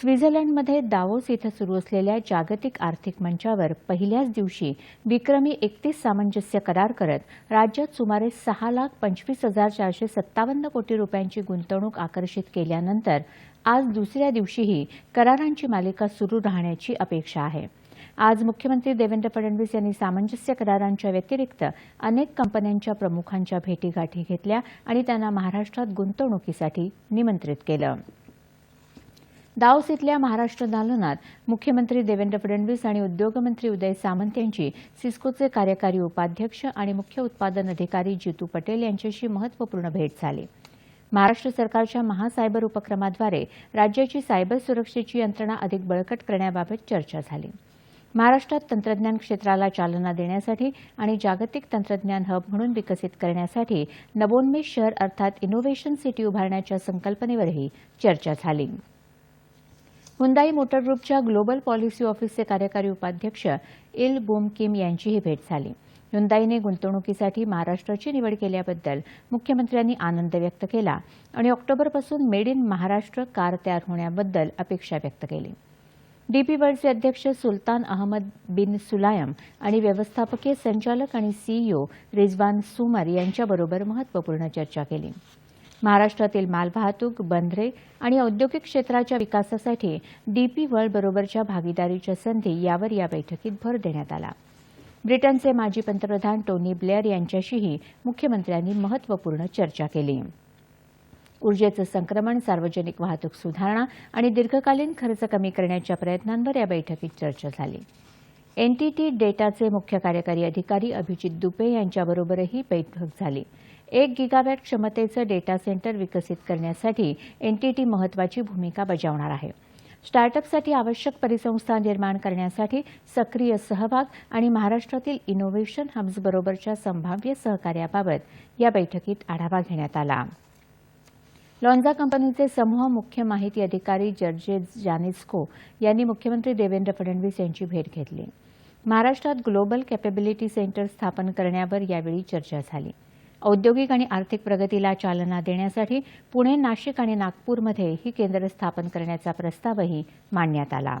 स्वित्झर्लंडमध्ये दावोस इथं सुरू असलेल्या जागतिक आर्थिक मंचावर पहिल्याच दिवशी विक्रमी एकतीस सामंजस्य करार करत राज्यात सुमारे सहा लाख पंचवीस हजार चारशे सत्तावन्न कोटी रुपयांची गुंतवणूक आकर्षित केल्यानंतर आज दुसऱ्या दिवशीही करारांची मालिका सुरू राहण्याची अपेक्षा आहे. आज मुख्यमंत्री देवेंद्र फडणवीस यांनी सामंजस्य करारांच्या व्यतिरिक्त अनेक कंपन्यांच्या प्रमुखांच्या भेटीगाठी घेतल्या आणि त्यांना महाराष्ट्रात गुंतवणुकीसाठी निमंत्रित केलं. दाओस इथल्या महाराष्ट्र दालनात मुख्यमंत्री देवेंद्र फडणवीस आणि उद्योगमंत्री उदय सामंत यांची सिस्कोचे कार्यकारी उपाध्यक्ष आणि मुख्य उत्पादन अधिकारी जितू पटेल यांच्याशी महत्त्वपूर्ण भेट झाली. महाराष्ट्र सरकारच्या महासायबर उपक्रमाद्वारे राज्याची सायबर सुरक्षेची यंत्रणा अधिक बळकट करण्याबाबत चर्चा झाली. महाराष्ट्रात तंत्रज्ञान क्षेत्राला चालना देण्यासाठी आणि जागतिक तंत्रज्ञान हब म्हणून विकसित करण्यासाठी नवोन्मेष शहर अर्थात इनोव्हेशन सिटी उभारण्याच्या संकल्पनेवरही चर्चा झाली. हुंदाई मोटर ग्रुपच्या ग्लोबल पॉलिसी ऑफिसचे कार्यकारी उपाध्यक्ष इल बोम किम यांचीही भेट झाली. हुंदाईने गुंतवणुकीसाठी महाराष्ट्राची निवड केल्याबद्दल मुख्यमंत्र्यांनी आनंद व्यक्त केला आणि ऑक्टोबरपासून मेड इन महाराष्ट्र कार तयार होण्याबद्दल अपेक्षा व्यक्त केली. डीपी वर्ल्डचे अध्यक्ष सुलतान अहमद बिन सुलायम आणि व्यवस्थापकीय संचालक आणि सीईओ रिजवान सुमर यांच्याबरोबर महत्त्वपूर्ण चर्चा केली. महाराष्ट्रातील मालवाहतूक बंदरे आणि औद्योगिक क्षेत्राच्या विकासासाठी डीपी वर्ल्डबरोबरच्या भागीदारीच्या संधी यावर या बैठकीत भर देण्यात आला. ब्रिटनचे माजी पंतप्रधान टोनी ब्लेअर यांच्याशीही मुख्यमंत्र्यांनी महत्त्वपूर्ण चर्चा केली. ऊर्जेचं संक्रमण सार्वजनिक वाहतूक सुधारणा आणि दीर्घकालीन खर्च कमी करण्याच्या प्रयत्नांवर या बैठकीत चर्चा झाली. एनटीटी डेटाचे मुख्य कार्यकारी अधिकारी अभिजित दुपे यांच्याबरोबरही बैठक झाली. एक गिगाबॅट क्षमतेचं डेटा सेंटर विकसित करण्यासाठी एनटीटी महत्वाची भूमिका बजावणार आहे. स्टार्टअपसाठी आवश्यक परिसंस्था निर्माण करण्यासाठी सक्रिय सहभाग आणि महाराष्ट्रातील इनोव्हेशन हब्सबरोबरच्या संभाव्य सहकार्याबाबत या बैठकीत आढावा घेण्यात आला. लॉन्झा कंपनीचे समूह मुख्य माहिती अधिकारी जर्जे जानिस्को यांनी मुख्यमंत्री देवेंद्र फडणवीस यांची भेट घेतली. महाराष्ट्रात ग्लोबल कॅपेबिलिटी सेंटर स्थापन करण्यावर यावेळी चर्चा झाली. औद्योगिक आणि आर्थिक प्रगतीला चालना देण्यासाठी पुणे नाशिक आणि नागपूरमध्ये ही केंद्र स्थापन करण्याचा प्रस्तावही मांडण्यात आला.